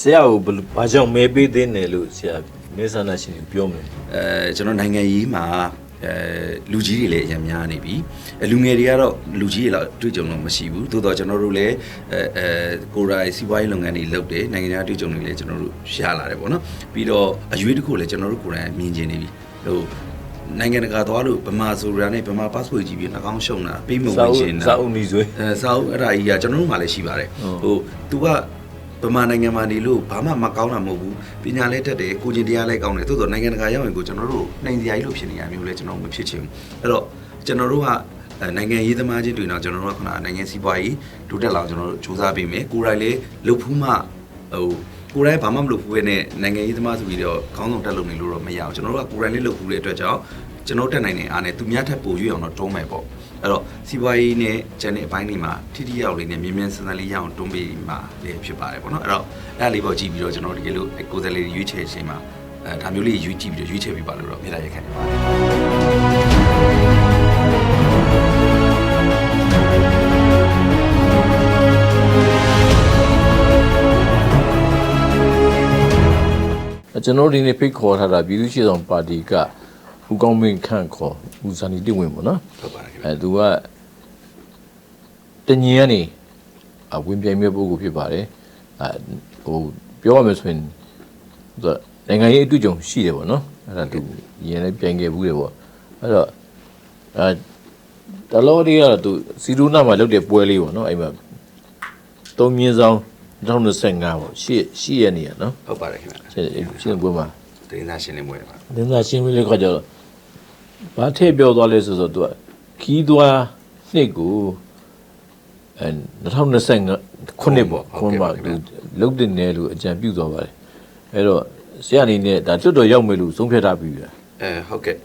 ဆရာကိုဘယ်လိုဘာကြောင့်မဲပေးသေးတယ်လို့ဆရာမဲဆန္ဒရှင်ကိုပြောမလဲအဲကျွန်တော်နိုင်ငံရေးမှာအဲလူကြီးတွေလည်းအများများနေပြီအဲလူငယ်တွေကတော့လူကြီးတွေလောက်အတွေ့အကြုံတော့မရှိဘူးသို့တော့ကျွန်တော်တို့လည်းအဲအဲကိုယ်တိုင်စီးပွားရေးလုပ်ငန်းတွေလုပ်တယ်နိုင်ငံခြားအတွေ့အကြုံတွေလည်းကျွန်တော်တို့ရလာတယ်ပေါ့နော်ပြီးတော့အရွေးတစ်ခုလည်းကျွန်တော်တို့ကိုယ်တိုင်မြင်ကျင်နေပြီဟိုနိုင်ငံတကာသွားလို့ဗမာဆိုတာနဲ့ဗမာ passport ကြီးပြီးနှာခေါင်းရှုံတာပြီးမဝင်ချင်တာစာအုပ်နေဆွဲအဲစာအုပ်အဲ့ဒါကြီးကကျွန်တော်တို့မှလည်းရှိပါတယ်ဟုတ်ဟို तू က ဗမာနိုင်ငံမှာနေလို့ဘာမှမကောင်းတာမဟုတ်ဘူးပညာလည်းတက်တယ်ကိုကျင်တရားလည်းကောင်းတယ်သို့တော့နိုင်ငံတကာရောက်ရင်ကိုကျွန်တော်တို့နိုင်စရာကြီးလို့ဖြစ်နေရမျိုးလဲကျွန်တော်မဖြစ်ချင်ဘူးအဲ့တော့ကျွန်တော်တို့ကအဲနိုင်ငံရေးသမားချင်းတွေ့တော့ကျွန်တော်တို့ကခဏနိုင်ငံစီးပွားရေးတိုးတက်လာအောင်ကျွန်တော်တို့စူးစမ်းပေးမယ်ကိုယ်တိုင်လည်းလှုပ်ဖူးမှဟို ကိုယ်တိုင်ဘာမှမလုပ်ဘူးပဲနဲ့နိုင်ငံရေးသမားဆိုပြီးတော့ခေါင်းဆောင်တက်လုပ်နေလို့တော့မရအောင်ကျွန်တော်တို့ကကိုယ်တိုင်လေးလုပ်ဖူးတဲ့အတွက်ကြောင့်ကျွန်တော်တက်နိုင်တဲ့အားနဲ့သူများထပ်ပိုရွေ့အောင်တော့တွန်းမယ်ပေါ့အဲ့တော့စီးပွားရေးနဲ့ကျန်တဲ့အပိုင်းတွေမှာထိထိရောက်လေးနဲ့မြင်းမြန်းစံစံလေးရအောင်တွန်းပေးမှာလည်းဖြစ်ပါတယ်ပေါ့နော်အဲ့တော့အဲ့ဒါလေးပေါ့ကြည့်ပြီးတော့ကျွန်တော်တကယ်လို့ကိုယ်စားလှယ်တွေရွေးချယ်ချိန်မှာအဲဒါမျိုးလေးရွေးကြည့်ပြီးတော့ရွေးချယ်ပေးပါလို့တော့မြေတားရက်ခံနေပါတယ် ကျွန်တော်တို့ဒီနေ့ဖိတ်ခေါ်ထားတာပြည်သူ့ရှေ့ဆောင်ပါတီကဦးကောင်းမင်းခန့်ခေါ်ဦးဇာနီတိဝင်ပေါ့နော်ဟုတ်ပါတယ်ခင်ဗျအဲသူကတညင်ကနေအဝင်ပြိုင်မဲ့ပုဂ္ဂိုလ်ဖြစ်ပါတယ်အဲဟိုပြောရမယ်ဆိုရင်သူကနိုင်ငံရေးအတွေ့အကြုံရှိတယ်ပေါ့နော်အဲ့ဒါသူရင်လည်းပြိုင်ခဲ့ဘူးတယ်ပေါ့အဲ့တော့အဲတလော်ဒီကတော့သူစီရူနာမှာလုပ်တဲ့ပွဲလေးပေါ့နော်အဲ့မှာသုံးမြင်းဆောင် 2025ပေါ့ရှေ့ရှေ့ရနေရနော်ဟုတ်ပါတယ်ခင်ဗျရှေ့ရှေ့ပွဲမှာတင်းသားရှင်းလင်းပွဲပါဒင်းသာရှင်းပြီးလေခါကျတော့ဘာထည့်ပြောသွားလဲဆိုတော့သူကခီးသွားနှစ်ကိုအဲ2025ခုနှစ်ပေါ့ခုမှသူလုတ်တင်တယ်လို့အကြံပြုသွားပါတယ်အဲ့တော့ဆရာအနေနဲ့ဒါတွတ်တော်ရောက်မယ်လို့ဆုံးဖြတ်ထားပြီးပြီလားအဲဟုတ်ကဲ့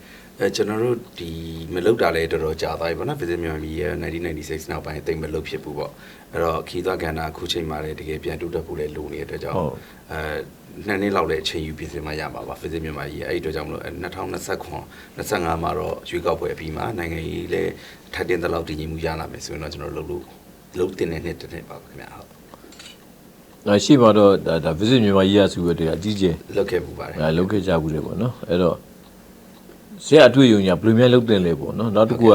အဲကျွန်တော်တို့ဒီမလောက်တာလည်းတော်တော်ကြာသွားပြီပေါ့နော် visit မြန်မာပြည်ရဲ့1996နောက်ပိုင်းအသိမလုတ်ဖြစ်ဘူးပေါ့အဲ့တော့ခီးသွားကဏ္ဍအခုချိန်မှာလည်းတကယ်ပြန်တူတက်ဖို့လည်းလိုနေတဲ့အတွက်ကြောင့်အဲနှစ်နှစ်လောက်လည်းအချိန်ယူပြင်ဆင်မှရမှာပါ visit မြန်မာပြည်ရဲ့အဲ့ဒီအတွက်ကြောင့်မလို့2029 25မှာတော့ရွေးကောက်ပွဲအပြီးမှာနိုင်ငံရေးလည်းထပ်တင်တဲ့လောက်တည်ငြိမ်မှုရလာမယ်ဆိုရင်တော့ကျွန်တော်တို့လုပ်လို့လုပ်တင်တဲ့နှစ်တစ်နှစ်ပါပါခင်ဗျာဟုတ်ဒါရှိပါတော့ဒါဒါ visit မြန်မာကြီးရစုရတဲ့အကြီးကျယ်လုပ်ခဲ့ပူပါတယ်အဲလုပ်ခဲ့ကြဘူးလေပေါ့နော်အဲ့တော့ ဆရာအတွေ့အကြုံညာဘယ်လိုများလုပ်တင်လဲပေါ့နော်နောက်တစ်ခုက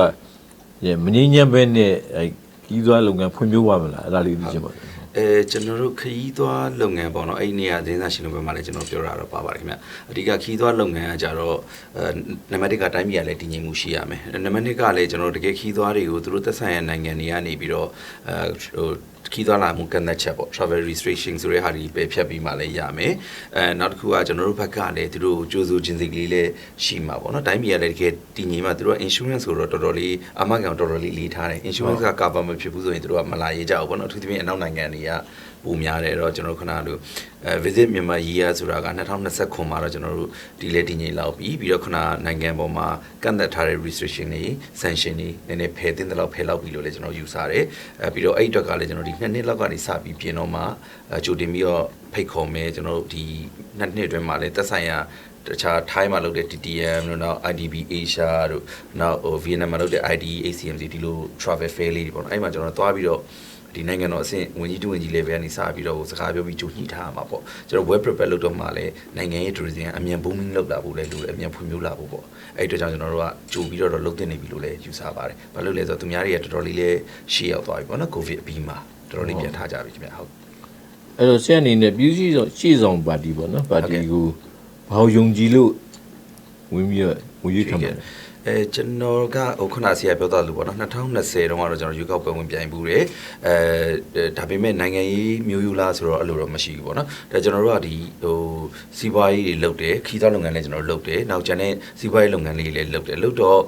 ရေမငင်းညံပဲနဲ့အဲခီးသွားလုပ်ငန်းဖွံ့ဖြိုးပါမလားအဲ့ဒါလေးသိချင်ပါတယ်အဲကျွန်တော်တို့ခရီးသွားလုပ်ငန်းပေါ့နော်အဲ့ဒီနေရာသတင်းစာရှင်လုပ်ငန်းမှာလည်းကျွန်တော်ပြောတာတော့ပါပါတယ်ခင်ဗျအဓိကခရီးသွားလုပ်ငန်းကကြတော့အဲနံပါတ်1ကတိုင်းပြည်ကလည်းတည်ငြိမ်မှုရှိရမယ်နံပါတ်2ကလည်းကျွန်တော်တို့တကယ်ခရီးသွားတွေကိုသူတို့သက်ဆိုင်ရာနိုင်ငံတွေကနေပြီးတော့အဲဟို ခီးသွားလာမှုကန့်သတ်ချက်ပေါ့ travel restriction ဆိုတဲ့ဟာတွေပဲဖြတ်ပြီးမှလည်းရမယ်အဲနောက်တစ်ခုကကျွန်တော်တို့ဘက်ကလည်းသူတို့ကြိုးစိုးခြင်းစိတ်ကလေးလည်းရှိမှာပေါ့နော်တိုင်းပြည်ကလည်းတကယ်တည်ငြိမ်မှသူတို့က insurance ဆိုတော့တော်တော်လေးအမကန်တော်တော်လေးလေးထားတယ် insurance က cover မဖြစ်ဘူးဆိုရင်သူတို့ကမလာရေးကြဘူးပေါ့နော်အထူးသဖြင့်အနောက်နိုင်ငံတွေက ပုံများတယ်တော့ကျွန်တော်ခဏလို့အဲ visit မြန်မာ year ဆိုတာက2029မှာတော့ကျွန်တော်တို့ဒီလေတည်ငြိမ်လောက်ပြီးပြီးတော့ခဏနိုင်ငံပေါ်မှာကန့်သတ်ထားတဲ့ restriction တွေ sanction တွေနည်းနည်းဖယ်သိမ်းတဲ့လောက်ဖယ်လောက်ပြီးလို့လည်းကျွန်တော်ယူဆတယ်အဲပြီးတော့အဲ့အတွက်ကလည်းကျွန်တော်ဒီနှစ်နှစ်လောက်ကနေစပြီးပြင်တော့မှအဲကြိုတင်ပြီးတော့ဖိတ်ခေါ်မယ်ကျွန်တော်တို့ဒီနှစ်နှစ်အတွင်းမှာလည်းသက်ဆိုင်ရာတခြားထိုင်းမှာလုပ်တဲ့ TTM တို့နောက် IDB Asia တို့နောက်ဟို Vietnam မှာလုပ်တဲ့ ID ACMC ဒီလို travel fair လေးတွေပေါ့နော်အဲ့မှာကျွန်တော်သွားပြီးတော့ ဒီနိုင်ငံတော်အဆင့်ဝင်ကြီးတူဝင်ကြီး level ကနေစပြီးတော့စကားပြောပြီးကြိုညှိထားမှာပေါ့ကျွန်တော် web prepare လုပ်တော့မှလည်းနိုင်ငံရေး tourism အမြန် booming လုပ်လာဖို့လည်းလိုတယ်အမြန်ဖွံ့ဖြိုးလာဖို့ပေါ့အဲ့အတွက်ကြောင့်ကျွန်တော်တို့ကကြိုပြီးတော့လုပ်တင်နေပြီလို့လည်းယူဆပါတယ်ဘာလို့လဲဆိုတော့သူများတွေကတော်တော်လေးလည်းရှေ့ရောက်သွားပြီပေါ့နော် covid အပြီးမှာတော်တော်လေးပြန်ထားကြပြီခင်ဗျဟုတ်အဲ့တော့ဆရာအနေနဲ့ပြည်စည်းဆောင်ရှေ့ဆောင်ပါတီပေါ့နော်ပါတီကိုဘာလို့ယုံကြည်လို့ဝင်ပြီးတော့ဝင်ရွေးခံတယ် အဲကျွန်တော်ကဟိုခုနဆရာပြောသွားလို့ပေါ့နော်2020တုန်းကတော့ကျွန်တော်ရွေးကောက်ပွဲဝင်ပြိုင်ဘူးတယ်အဲဒါပေမဲ့နိုင်ငံရေးမျိုးယူလားဆိုတော့အဲ့လိုတော့မရှိဘူးပေါ့နော်ဒါကျွန်တော်တို့ကဒီဟိုစီးပွားရေးတွေလုပ်တယ်ခီးသားလုပ်ငန်းလည်းကျွန်တော်လုပ်တယ်နောက်ကျန်တဲ့စီးပွားရေးလုပ်ငန်းလေးတွေလည်းလုပ်တယ်လုပ်တော့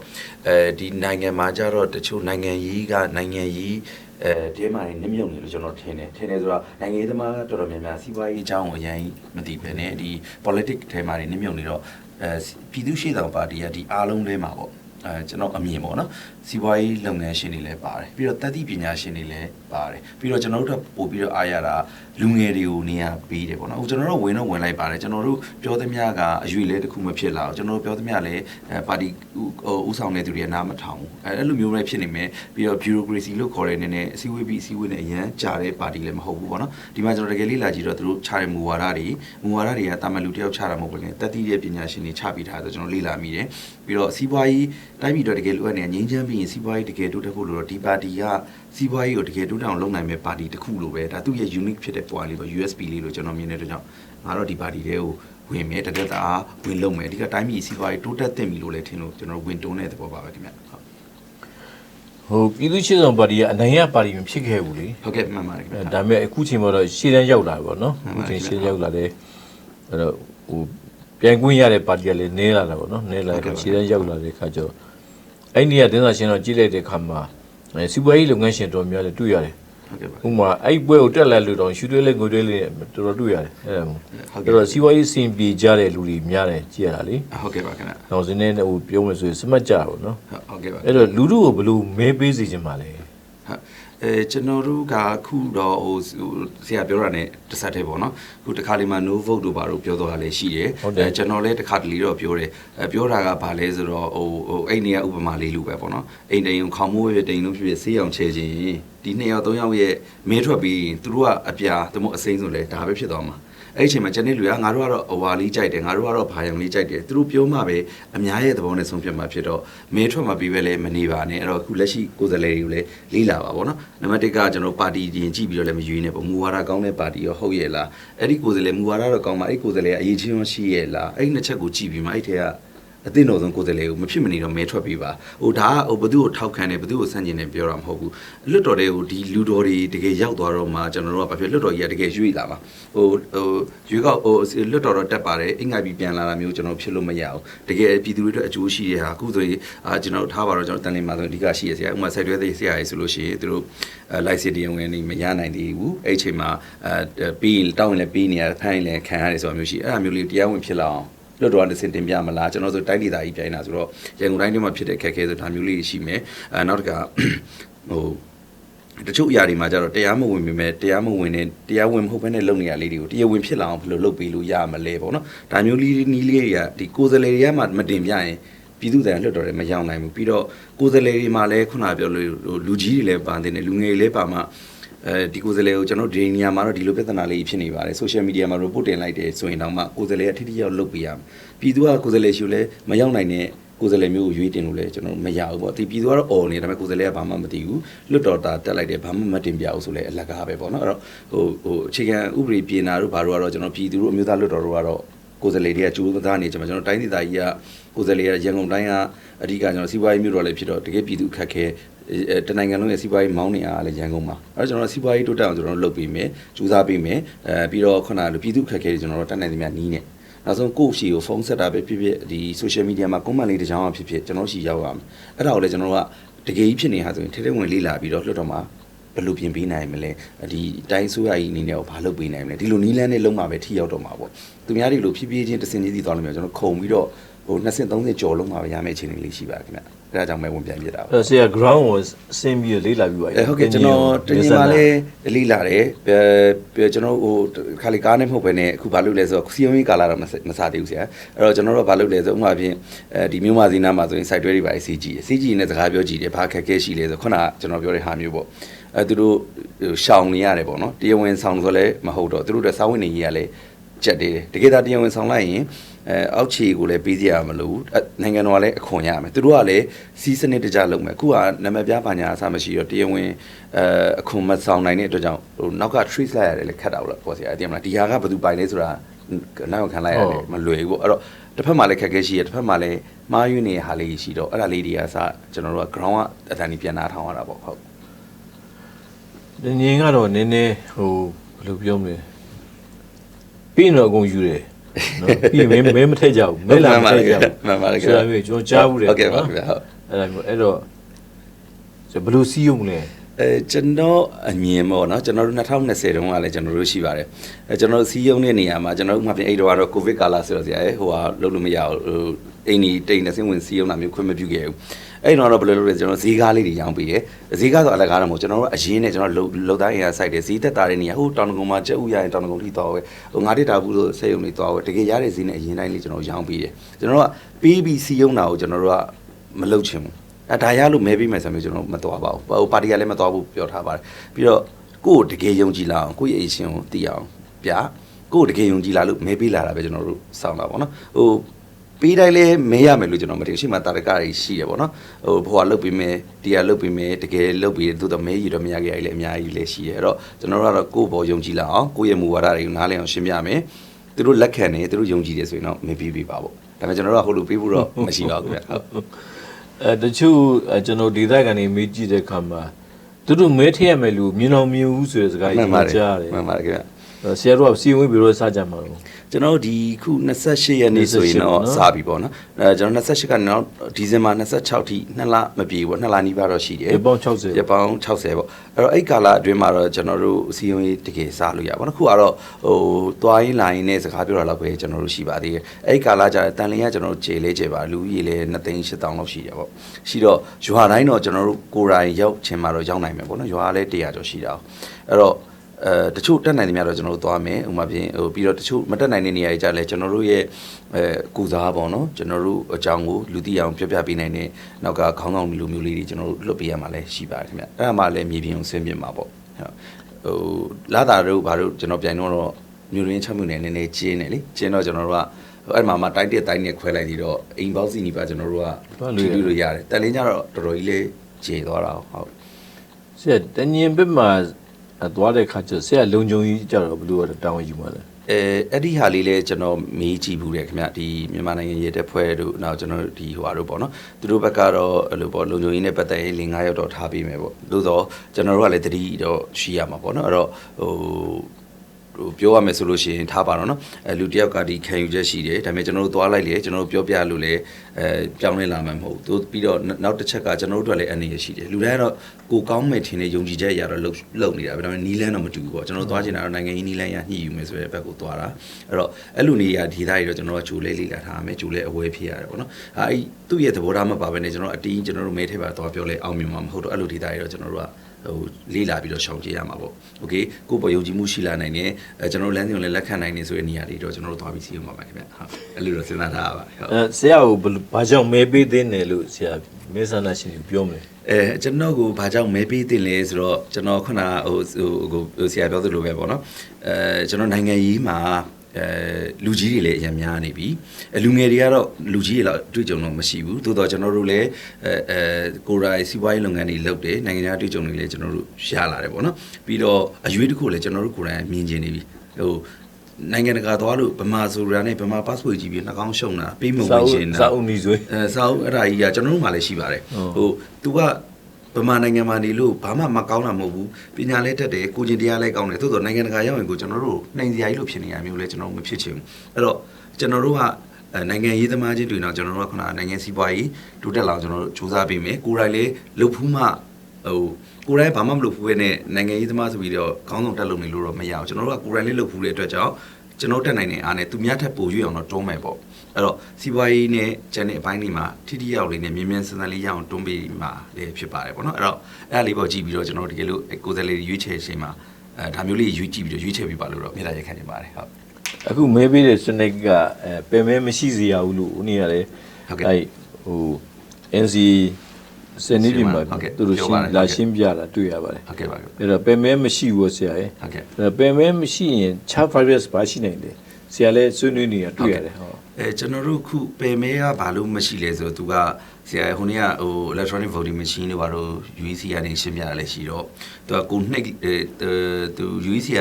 အဲဒီနိုင်ငံမှာကျတော့တချို့နိုင်ငံရေးကနိုင်ငံရေးအဲဒီမှာနေမြုံနေလို့ကျွန်တော်ထင်တယ်ထင်တယ်ဆိုတော့နိုင်ငံရေးသမားတော်တော်များများစီးပွားရေးအကြောင်းကိုအရင်မသိပဲねဒီ politics ထဲမှာနေမြုံနေတော့ အဲပြည်သူ့ရှေ့ဆောင်ပါတီကဒီအားလုံးထဲမှာပေါ့အဲကျွန်တော်အမြင်ပေါ့နော် စီးပွားရေးလုပ်ငန်းရှင်တွေလည်းပါတယ်ပြီးတော့တတိပညာရှင်တွေလည်းပါပါတယ်ပြီးတော့ကျွန်တော်တို့ထပ်ပို့ပြီးတော့အားရတာလူငယ်တွေကိုနေရာပေးတယ်ပေါ့နော်အခုကျွန်တော်တို့ဝင်တော့ဝင်လိုက်ပါတယ်ကျွန်တော်တို့ပြောသမျှကအရွေလဲတစ်ခုမဖြစ်လာဘူးကျွန်တော်တို့ပြောသမျှလည်းအဲပါတီဥဆောင်တဲ့သူတွေကနားမထောင်ဘူးအဲအဲ့လိုမျိုးပဲဖြစ်နေမယ်ပြီးတော့ bureaucracy လို့ခေါ်တဲ့နည်းနည်းအစည်းအဝေးပြီးအစည်းအဝေးနဲ့အရန်ကြာတဲ့ပါတီလည်းမဟုတ်ဘူးပေါ့နော်ဒီမှာကျွန်တော်တကယ်လေးလာကြည့်တော့သူတို့ခြားတဲ့မူဝါဒတွေမူဝါဒတွေကတာမန်လူတယောက်ခြားတာမဟုတ်ဘူးလေတက်တည်တဲ့ပညာရှင်တွေခြားပြီးထားဆိုကျွန်တော်လေ့လာမိတယ်ပြီးတော့စီးပွားရေးတိုင်းပြည်တော့တကယ်လိုအပ်နေတဲ့ငြိမ်းချမ်းပြီးရင်စီးပွားရေးတကယ်တိုးတက်ဖို့လို့တော့ဒီပါတီကစီးပွားရေးကိုတကယ်တိုးတက်အောင်လုပ်နိုင်မဲ့ပါတီတစ်ခုလိုပဲဒါသူ့ရဲ့ unique ဖြစ်တဲ့ point လေးပေါ့ USP လေးလို့ကျွန်တော်မြင်တဲ့အတွက်ကြောင့်ငါတော့ဒီပါတီတွေကိုဝင်မယ်တကယ်တအားဝင်လုပ်မယ်အဓိကတိုင်းပြည်စီးပွားရေးတိုးတက်သင့်ပြီလို့လည်းထင်လို့ကျွန်တော်ဝင်တွန်းတဲ့သဘောပါပဲခင်ဗျဟုတ်ဟိုပြည်သူ့ရှေ့ဆောင်ပါတီကအနိုင်ရပါတီမဖြစ်ခဲ့ဘူးလေဟုတ်ကဲ့မှန်ပါတယ်ခင်အဲဗျဒါပေမဲ့အခုချိန်မှာတော့ရှေ့တန်းရောက်လာပြီပေါ့နော်မှန်အခုပါချိန်ဗျာရှေ့တန်းရောက်လာတယ်အဲ့တော့ဟိုပြန်ကွင်းရတဲ့ပါတီကလည်းနဲလာတာပေါ့နော်နဲလာဟုတ်ကဲ့တော့ပါရှေ့တန်းရောက်လာတဲ့ခါကျတော့ အဲ့ဒီကတင်းစာရှင်တော့ကြည့်လိုက်တဲ့ခါမှာအဲစီးပွားရေးလုပ်ငန်းရှင်တော်များလည်းတွေ့ရတယ်ဟုတ်ကဲ့ပါဥပမာအဲ့ပွဲကိုတက်လာလို့တော့ရှူတွေးလေးငွေတွေးလေးတော်တော်တွေ့ရတယ်အဲ့ဒါမျိုးဟုတ်ကဲ့အဲ့တော့စီးပွားရေးစင်ပြေကြတဲ့လူတွေများတယ်ကြည့်ရတာလေဟုတ်ကဲ့ပါခင်ဗျနောက်စင်းနဲ့ဟိုပြောမယ်ဆိုရင်စမတ်ကြတာပေါ့နော်ဟုတ်ကဲ့ပါအဲ့တော့လူတို့ကိုဘယ်လိုမဲပေးစီခြင်းပါလဲဟုတ် အဲကျွန်တော်တို့ကအခုတော့ဟိုဟိုဆရာပြောတာ ਨੇ တစ်ဆက်တည်းပေါ့နော်အခုတစ်ခါလေးမှ no vote တို့ဘာလို့ပြောတော့တာလည်းရှိတယ်ဟုတ်တယ်ကျွန်တော်လည်းတစ်ခါတလေတော့ပြောတယ်အဲပြောတာကဘာလဲဆိုတော့ဟိုဟိုအဲ့နေရဥပမာလေးလိုပဲပေါ့နော်အိမ်တိမ်ခေါင်းမိုးရတိမ်လုံးဖြစ်ဖြစ်ဆေးအောင်ချဲခြင်းဒီနှစ်ယောက်သုံးယောက်ရဲ့မဲထွက်ပြီးရင်သူတို့ကအပြာတမို့အစိမ့်ဆိုလဲဒါပဲဖြစ်သွားမှာ အဲ့ဒီအချိန်မှာကျန်တဲ့လူကငါတို့ကတော့အဝါလေးကြိုက်တယ်ငါတို့ကတော့ဘာယုံလေးကြိုက်တယ်သူတို့ပြောမှပဲအများရဲ့သဘောနဲ့ဆုံးဖြတ်မှာဖြစ်တော့မဲထွက်မှာပြီးပဲလဲမနေပါနဲ့အဲ့တော့အခုလက်ရှိကိုယ်စားလှယ်တွေကိုလည်းလေးလာပါဗောနော်နံပါတ်1ကကျွန်တော်ပါတီရင်ကြည့်ပြီးတော့လည်းမရွေးနဲ့ပေါ့မူဝါဒကောင်းတဲ့ပါတီရောဟုတ်ရဲ့လားအဲ့ဒီကိုယ်စားလှယ်မူဝါဒတော့ကောင်းမှာအဲ့ဒီကိုယ်စားလှယ်ကအရေးချင်းရှိရဲ့လားအဲ့ဒီနှစ်ချက်ကိုကြည့်ပြီးမှအဲ့ထဲက အသိတော်ဆုံးကိုယ်စားလှယ်ကိုမဖြစ်မနေတော့မဲထွက်ပေးပါဟိုဒါကဟိုဘသူ့ကိုထောက်ခံတယ်ဘသူ့ကိုဆန့်ကျင်တယ်ပြောတာမဟုတ်ဘူးလွတ်တော်တွေကိုဒီလူတော်တွေတကယ်ရောက်သွားတော့မှကျွန်တော်တို့ကဘာဖြစ်လွတ်တော်ကြီးကတကယ်ရွေ့လာမှာဟိုဟိုရွေးကောက်ဟိုလွတ်တော်တော့တက်ပါတယ်အင်္ဂါပြီးပြန်လာတာမျိုးကျွန်တော်ဖြစ်လို့မရဘူးတကယ်ပြည်သူတွေအတွက်အကျိုးရှိတဲ့ဟာအခုဆိုရင်အာကျွန်တော်ထားပါတော့ကျွန်တော်တန်လင်းမှာဆိုအဓိကရှိရဆရာဥပမာဆက်တွဲသေးဆရာရေးဆိုလို့ရှိရင်သူတို့အဲ license တရားဝင်နေမရနိုင်သေးဘူးအဲ့ဒီအချိန်မှာအဲပြီးရင်တောင်းရင်လည်းပြီးနေရဖိုင်းလည်းခံရတယ်ဆိုတာမျိုးရှိအဲ့ဒါမျိုးလေးတရားဝင်ဖြစ်လာအောင် လွတ်တော်ကနေစင်တင်ပြမလားကျွန်တော်ဆိုတိုင်းဒေသကြီးပြိုင်တာဆိုတော့ရန်ကုန်တိုင်းထဲမှာဖြစ်တဲ့ခက်ခဲဆိုဒါမျိုးလေးရှိမယ်အဲနောက်တစ်ခါဟိုတချို့အရာတွေမှာကျတော့တရားမဝင်ပေမဲ့တရားမဝင်တဲ့တရားဝင်မဟုတ်ဘဲနဲ့လုပ်နေရလေးတွေကိုတရားဝင်ဖြစ်လာအောင်ဘယ်လိုလုပ်ပေးလို့ရမလဲပေါ့နော်ဒါမျိုးလေးနီးလေးတွေကဒီကိုယ်စားလှယ်တွေကမှမတင်ပြရင်ပြည်သူတွေလွတ်တော်တွေမရောက်နိုင်ဘူးပြီးတော့ကိုယ်စားလှယ်တွေမှာလည်းခုနပြောလို့လူကြီးတွေလည်းပါနေတယ်လူငယ်တွေလည်းပါမှ အဲဒီကိုယ်စားလှယ်ကိုကျွန်တော်ဒီနေရာမှာတော့ဒီလိုပြဿနာလေးဖြစ်နေပါတယ်ဆိုရှယ်မီဒီယာမှာ report တင်လိုက်တယ်ဆိုရင်တော့မှကိုယ်စားလှယ်အထက်ထိရောက်လုပ်ပေးရမယ်ပြည်သူကကိုယ်စားလှယ်ရှိလဲမရောက်နိုင်တဲ့ကိုယ်စားလှယ်မျိုးကိုရွေးတင်လို့လဲကျွန်တော်မရဘူးပေါ့ဒီပြည်သူကတော့អော်နေဒါပေမဲ့ကိုယ်စားလှယ်ကဘာမှမသိဘူးလွတ်တော်တာတက်လိုက်တယ်ဘာမှမတင်ပြဘူးဆိုလဲအလကားပဲပေါ့နော်အဲ့တော့ဟိုဟိုအခြေခံဥပဒေပြင်တာတို့ဘာတို့ကတော့ကျွန်တော်ပြည်သူတို့အမျိုးသားလွတ်တော်တို့ကတော့ကိုယ်စားလှယ်တွေကကြိုးစားနေကြမှာကျွန်တော်တိုင်းဒေသကြီးကကိုယ်စားလှယ်ကရန်ကုန်တိုင်းကအဓိကကျွန်တော်စီးပွားရေးမျိုးတော်လည်းဖြစ်တော့တကယ်ပြည်သူခက်ခဲအဲ တနိုင်ငံလုံးရဲ့စီးပွားရေးမောင်းနေအားလည်းရန်ကုန်မှာအဲတော့ကျွန်တော်စီးပွားရေးတိုးတက်အောင်ကျွန်တော်တို့လုပ်ပေးမယ်ကြိုးစားပေးမယ်အဲပြီးတော့ခုနကလိုပြည်သူခက်ခဲတွေကျွန်တော်တို့တက်နိုင်သမျှနီးနေနောက်ဆုံးကိုယ့်ရှီကိုဖုန်းဆက်တာပဲဖြစ်ဖြစ်ဒီ social media မှာ comment လေးတစ်ကြောင်းအဖြစ်ဖြစ်ကျွန်တော်ရှီရောက်ရမယ်အဲ့ဒါကိုလည်းကျွန်တော်တို့ကတကယ်ကြီးဖြစ်နေတာဆိုရင်ထဲထဲဝင်လေးလာပြီးတော့လွတ်တော်မှာဘယ်လိုပြင်ပေးနိုင်မလဲဒီတိုင်းဆိုးရကြီးအနေနဲ့ဘာလုပ်ပေးနိုင်မလဲဒီလိုနီးလန်းနဲ့လုံးမှာပဲထိရောက်တော့မှာပေါ့သူများတွေလိုဖြည်းဖြည်းချင်းတစ်စင်ချင်းစီသွားလို့မျိုးကျွန်တော်ခုံပြီးတော့ ဟို20 30ကြော်လုံးမှာပဲရမယ့်အခြေအနေလေးရှိပါခင်ဗျအဲဒါကြောင့်ပဲဝင်ပြန်ပြတာပါအဲ့တော့ဆရာ ground ကိုအဆင်းပြီးလေးလာပြီးပါအဲဟုတ်ကဲ့ကျွန်တော်တနေ့မှလည်းလိလာတယ်အဲကျွန်တော်ဟိုခါလီကားနဲ့မဟုတ်ဘဲနဲ့အခုဘာလုပ်လဲဆိုတော့စီယုံကြီးကာလာတော့မစမစားသေးဘူးဆရာအဲ့တော့ကျွန်တော်တို့ဘာလုပ်လဲဆိုဥပမာဖြင့်အဲဒီမြို့မဇီနာမှာဆိုရင် site တွဲတွေပါစီကြည့်စီကြည့်နဲ့စကားပြောကြည့်တယ်ဘာခက်ခဲရှိလဲဆိုခုနကကျွန်တော်ပြောတဲ့ဟာမျိုးပေါ့အဲသူတို့ရှောင်နေရတယ်ပေါ့နော်တရားဝင်ဆောင်ဆိုလဲမဟုတ်တော့သူတို့တဲ့စာဝင်နေကြီးကလည်းကြက်သေးတယ်တကယ်ဒါတရားဝင်ဆောင်လိုက်ရင် အဲအောက်ခြေကိုလည်းပေးစရာမလိုဘူးနိုင်ငံတော်ကလည်းအခွန်ရမယ်သူတို့ကလည်းစီးစနစ်တကျလုပ်မယ်အခုကနာမည်ပြပါညာအစမရှိတော့တရားဝင်အဲအခွန်မဆောင်နိုင်တဲ့အတွက်ကြောင့်ဟိုနောက်က trace လိုက်ရတယ်လေခက်တာလို့ပေါ့ဆရာအတိအမလားဒီဟာကဘယ်သူပိုင်လဲဆိုတာနောက်ခံလိုက်ရတယ်မလွယ်ဘူးပေါ့အဲ့တော့တစ်ဖက်မှာလည်းခက်ခဲရှိရတစ်ဖက်မှာလည်းမှားယွင်းနေတဲ့ဟာလေးရှိတော့အဲ့ဒါလေးတွေကစကျွန်တော်တို့က ground ကအတန်ကြီးပြန်နာထောင်ရတာပေါ့ဟုတ်ဒီငင်းကတော့နည်းနည်းဟိုဘယ်လိုပြောမလဲပြီးရင်တော့အကုန်ယူတယ် နော်ပြီးရင်မဲမဲမထည့်ကြဘူးမဲလာမထည့်ကြဘူးမှန်ပါတယ်ခင်ဆိုဗျာတော့မျိုးကျွန်တော်ကြားဘူးတယ်ဟုတ်ကဲ့ပါခင်ဗျာဟုတ်အဲ့ဒါမျိုးအဲ့တော့ဘယ်လိုစီးရုံလဲ အဲကျွန်တော်အမြင်ပေါ့နော်ကျွန်တော်တို့2020တုန်းကလည်းကျွန်တော်တို့ရှိပါတယ်အဲကျွန်တော်တို့စီးရုံးတဲ့နေရာမှာကျွန်တော်တို့မှပြင်အဲ့တော့ကတော့ကိုဗစ်ကာလဆိုတော့ဆရာရဲ့ဟိုဟာလုပ်လို့မရဘူးဟိုအိမ်ကြီးတိတ်နေစင်းဝင်စီးရုံးတာမျိုးခွင့်မပြုခဲ့ဘူးအဲ့တော့တော့ဘယ်လိုလုပ်လဲကျွန်တော်ဈေးကားလေးတွေရောင်းပေးတယ်ဈေးကားဆိုအလကားတော့မဟုတ်ကျွန်တော်တို့အရင်နဲ့ကျွန်တော်လုံလုံသားအင်အားစိုက်တယ်ဈေးသက်တာတဲ့နေရာဟိုတောင်တကုံမှာကြက်ဥရရင်တောင်တကုံထိသွားဝဲဟိုငါးတစ်တာဘူးလို့ဆေးရုံတွေသွားဝဲတကယ်ရတဲ့ဈေးနဲ့အရင်တိုင်းလေးကျွန်တော်ရောင်းပေးတယ်ကျွန်တော်တို့ကပြီးပြီးစီးရုံးတာကိုကျွန်တော်တို့ကမလုပ်ချင်ဘူး အဲဒါရလို့မဲပြီးမယ်ဆိုမျိုးကျွန်တော်မတော်ပါဘူးဟိုပါတီကလည်းမတော်ဘူးပြောထားပါတယ်ပြီးတော့ကိုယ့်ကိုတကယ်ယုံကြည်လာအောင်ကိုယ့်ရဲ့အရှင်ကိုသိအောင်ဗျာကိုယ့်ကိုတကယ်ယုံကြည်လာလို့မဲပြီးလာတာပဲကျွန်တော်တို့စောင့်တာပေါ့နော်ဟိုပြီးတိုင်းလဲမဲရမယ်လို့ကျွန်တော်မထင်ဘူးရှိမှတာရကတွေရှိရပေါ့နော်ဟိုဘွာလုတ်ပြီးမယ်တီယာလုတ်ပြီးမယ်တကယ်လုတ်ပြီးသို့တော့မဲရည်တော့မရခဲ့ရလည်းအများကြီးလည်းရှိရအဲ့တော့ကျွန်တော်တို့ကတော့ကိုယ့်ဘောယုံကြည်လာအောင်ကိုယ့်ရဲ့မူဝါဒတွေကိုနားလည်အောင်ရှင်းပြမယ်သူတို့လက်ခံနေသူတို့ယုံကြည်တယ်ဆိုရင်တော့မဲပြီးပြီပါပေါ့ဒါပေမဲ့ကျွန်တော်တို့ကဟိုလိုပြီးဖို့တော့မရှိပါဘူးဗျဟုတ် အဲတချို့အဲကျွန်တော်ဒေသခံတွေမေးကြည့်တဲ့အခါမှာသူတို့မဲထည့်ရမယ်လို့မြင်အောင်မြင်ဘူးဆိုတဲ့စကားမှကြီးန်ပါကိုတယ်ကြားရတယ်မှန်ပါတယ်ခင်ဗျအဲ ဆရာတို့ကစီဝင်ပြီးတော့စကြမှာလို့ ကျွန်တော်တို့ဒီခု28ရက်နေ့ဆိုရင်တော့28စပြီပေါ့နော်အဲကျွန်တော်28ကနေတော့ဒီဇင်ဘာ26ထိ2လမပြည့်ဘူးပေါ့2လနီးပါးတော့ရှိတယ်ရပောင်း60 ရပောင်း60ပေါ့အဲ့တော့အဲ့ကာလအတွင်းမှာတော့ကျွန်တော်တို့အစည်းအဝေးတကယ်စားလို့ရပါတော့ခုကတော့ဟိုသွားရင်းလာရင်းနဲ့စကားပြောတာတော့ပဲကျွန်တော်တို့ရှိပါသေးတယ်အဲ့ကာလကျတော့တန်လင်းကကျွန်တော်တို့ခြေလဲခြေပါလူကြီးလဲ2သိန်း8000လောက်ရှိတယ်ပေါ့ရှိတော့ရွာတိုင်းတော့ကျွန်တော်တို့ကိုယ်တိုင်ရောက်ချင်မှတော့ရောက်နိုင်မယ်ပေါ့နော်ရွာလည်း100ကျော်ရှိတာအဲ့တော့ အဲတချို့တက်နိုင်တယ်များတော့ကျွန်တော်တို့သွားမယ်ဥပမာဖြင့်ဟိုပြီးတော့တချို့မတက်နိုင်တဲ့နေရာတွေကြလည်းကျွန်တော်တို့ရဲ့အဲကုစားပေါ့နော်ကျွန်တော်တို့အကြောင်းကိုလူသိအောင်ပြောပြပေးနိုင်တဲ့နောက်ကခေါင်းဆောင်လူမျိုးလေးတွေကျွန်တော်တို့လွတ်ပေးရမှာလည်းရှိပါတယ်ခင်ဗျအဲ့ဒါမှလည်းမြေပြင်ကိုဆင်းပြမှာပေါ့ဟုတ်ဟိုလာတာတို့ဘာတို့ကျွန်တော်ပြန်တော့တော့မြို့ရင်းချက်မှုနယ်နည်းနည်းကျင်းတယ်လေကျင်းတော့ကျွန်တော်တို့ကအဲ့မှာမှတိုင်းတက်တိုင်းနဲ့ခွဲလိုက်ပြီးတော့အိမ်ပေါင်းစီနီပါကျွန်တော်တို့ကထီလို့ရတယ်တက်လင်းကြတော့တော်တော်ကြီးလေးကျေသွားတာဟုတ်ဆရာတညင်ဘက်မှာ အဲသွားတဲ့ခါကျဆရာလုံခြုံကြီးကြတော့ဘယ်လိုတောင်းယူမှာလဲအဲအဲ့ဒီဟာလေးလဲကျွန်တော်မေးကြည့်ဘူးတယ်ခင်ဗျဒီမြန်မာနိုင်ငံရေတပ်ဖွဲ့တို့နောက်ကျွန်တော်ဒီဟိုဟာတို့ပေါ့နော်သူတို့ဘက်ကတော့အဲ့လိုပေါ့လုံခြုံရေးနဲ့ပတ်သက်ရင်၄၅ရောက်တော့ထားပေးမယ်ပေါ့သို့တော့ကျွန်တော်တို့ကလည်းတတိတော့ရှိရမှာပေါ့နော်အဲ့တော့ဟို ဟိုပြောရမယ်ဆိုလို့ရှိရင်ထားပါတော့နော်အဲလူတစ်ယောက်ကဒီခံယူချက်ရှိတယ်ဒါပေမဲ့ကျွန်တော်တို့သွားလိုက်လေကျွန်တော်တို့ပြောပြလို့လည်းအဲပြောင်းလဲလာမှာမဟုတ်ဘူးပြီးတော့နောက်တစ်ချက်ကကျွန်တော်တို့အတွက်လည်းအနေရရှိတယ်လူတိုင်းကတော့ကိုကောင်းမဲ့ထင်တဲ့ယုံကြည်ချက်အရာတော့လုံလုံနေတာပဲဒါပေမဲ့နီးလန်းတော့မတူဘူးပေါ့ကျွန်တော်တို့သွားချင်တာတော့နိုင်ငံရေးနီးလန်းရညှိယူမယ်ဆိုတဲ့ဘက်ကိုသွားတာအဲ့တော့အဲ့လိုနေရာဒေသတွေတော့ကျွန်တော်တို့ကဂျူလဲလေးလာထားမယ်ဂျူလဲအဝဲဖြစ်ရတယ်ပေါ့နော်အဲ့သူ့ရဲ့သဘောထားမပါဘဲနဲ့ကျွန်တော်အတီးကျွန်တော်တို့မဲထဲပါသွားပြောလဲအောင်မြင်မှာမဟုတ်တော့အဲ့လိုဒေသတွေတော့ကျွန်တော်တို့က ဟိုလေးလာပြီးတော့ရှောင်ကြရမှာပေါ့โอเคကိုယ့်ပေါ်ယုံကြည်မှုရှိလာနိုင်တယ်အဲကျွန်တော်တို့လမ်းစဉ်ကိုလည်းလက်ခံနိုင်နေဆိုတဲ့နေရာတွေတော့ကျွန်တော်တို့သွားပြီးစီးရမှာပါခင်ဗျဟုတ်အဲ့လိုတော့စဉ်းစားထားရပါတယ်ဟုတ် အဲဆရာကိုဘယ်လိုဘာကြောင့်မဲပေးသေးတယ်လို့ဆရာမဲဆန္ဒရှင်ကိုပြောမလဲ အဲကျွန်တော်ကိုဘာကြောင့်မဲပေးတင်လဲဆိုတော့ကျွန်တော်ခုနဟိုဟိုဟိုဆရာပြောသလိုပဲပေါ့နော်အဲကျွန်တော်နိုင်ငံရေးမှာ အဲလူကြီးတွေလည်းအများများနေပြီအဲလူငယ်တွေကတော့လူကြီးတွေတော့အတွေ့အကြုံတော့မရှိဘူးသို့တော့ကျွန်တော်တို့လည်းအဲအဲကိုယ်တိုင်စီးပွားရေးလုပ်ငန်းတွေလုပ်တယ်နိုင်ငံခြားအတွေ့အကြုံတွေလည်းကျွန်တော်တို့ရလာတယ်ပေါ့နော်ပြီးတော့အရွေးတစ်ခုလည်းကျွန်တော်တို့ကိုယ်တိုင်မြင်ကျင်နေပြီဟိုနိုင်ငံတကာသွားလို့ဗမာဆိုတာနဲ့ဗမာ passport ကြီးပြီးနှာခေါင်းရှုံတာပြီးမဝင်ရှင်တာစာအုပ်နီဆွေးအဲစာအုပ်အဲ့ဒါကြီးကကျွန်တော်တို့မှလည်းရှိပါတယ်ဟုတ်ဟို तू က ဗမာနိုင်ငံမှာနေလို့ဘာမှမကောင်းတာမဟုတ်ဘူးပညာလည်းတက်တယ်ကိုကျင်တရားလည်းကောင်းတယ်သို့တော့နိုင်ငံတကာရောက်ရင်ကိုကျွန်တော်တို့နှိမ်စရာကြီးလို့ဖြစ်နေရမျိုးလဲကျွန်တော်တို့မဖြစ်ချင်ဘူးအဲ့တော့ကျွန်တော်တို့ကအဲနိုင်ငံရေးသမားချင်းတွေ့တော့ကျွန်တော်တို့ကခုနကနိုင်ငံစီးပွားရေးတိုးတက်လာအောင်ကျွန်တော်တို့စူးစမ်းပေးမယ်ကိုယ်တိုင်လည်းလှုပ်ဖူးမှဟိုကိုယ်တိုင်ဘာမှမလုပ်ဘူးပဲနဲ့နိုင်ငံရေးသမားဆိုပြီးတော့ခေါင်းဆောင်တက်လို့နေလို့တော့မရအောင်ကျွန်တော်တို့ကကိုယ်တိုင်လေးလှုပ်ဖူးတဲ့အတွက်ကြောင့် ကျွန်တော်တက်နိုင်တဲ့အားနဲ့သူများထက်ပိုရွေ့အောင်တော့တွန်းမယ်ပေါ့အဲ့တော့စီးပွားရေးနဲ့ကျန်တဲ့အပိုင်းတွေမှာထိထိရောက်လေးနဲ့မြင်းမြန်းစံစံလေးရအောင်တွန်းပေးမှာလည်းဖြစ်ပါတယ်ပေါ့နော်အဲ့တော့အဲ့ဒါလေးပေါ့ကြည့်ပြီးတော့ကျွန်တော်တို့တကယ်လို့ကိုယ်စားလှယ်တွေရွေးချယ်ရှင်မှာအဲဒါမျိုးလေးရွေးကြည့်ပြီးတော့ရွေးချယ်ပေးပါလို့တော့မြေတားရက်ခံနေပါတယ်ဟုတ်အခုမဲပေးတဲ့စနစ်ကအဲပယ်မဲမရှိစေရဘူးလို့ဦးနေရတယ်ဟုတ်ကဲ့အဲဟို NC စနေဒီမှာဟုတ်ကဲ့သူတို့ရှပြောင်းပါတယ်လာဟုတ်ကဲ့ရှင်းပြတာတွေ့ရပါတယ်ဟုတ်ကဲ့ပါဟုတ်အဲ့တော့ပယ်မဲမရှိဘူးဆရာရဲ့ကဲ့အဲ့တော့ပယ်မဲမရှိရင် chart virus ဘာရှိနိုင်တယ်ဆရာလည်းဆွေးနွေးနေတာတွေ့ရတယ်ဟောအဲကျွန်တော်တို့ခုပယ်မဲကဘာလို့မရှိလဲဆိုတော့သူကဆရာဟိုနေ့ကဟို electronic voting machine တွေဘာလို့ UEC ကနေရှင်းပြရလဲရှိတော့သူကကိုနှိပ်အဲသူ UEC က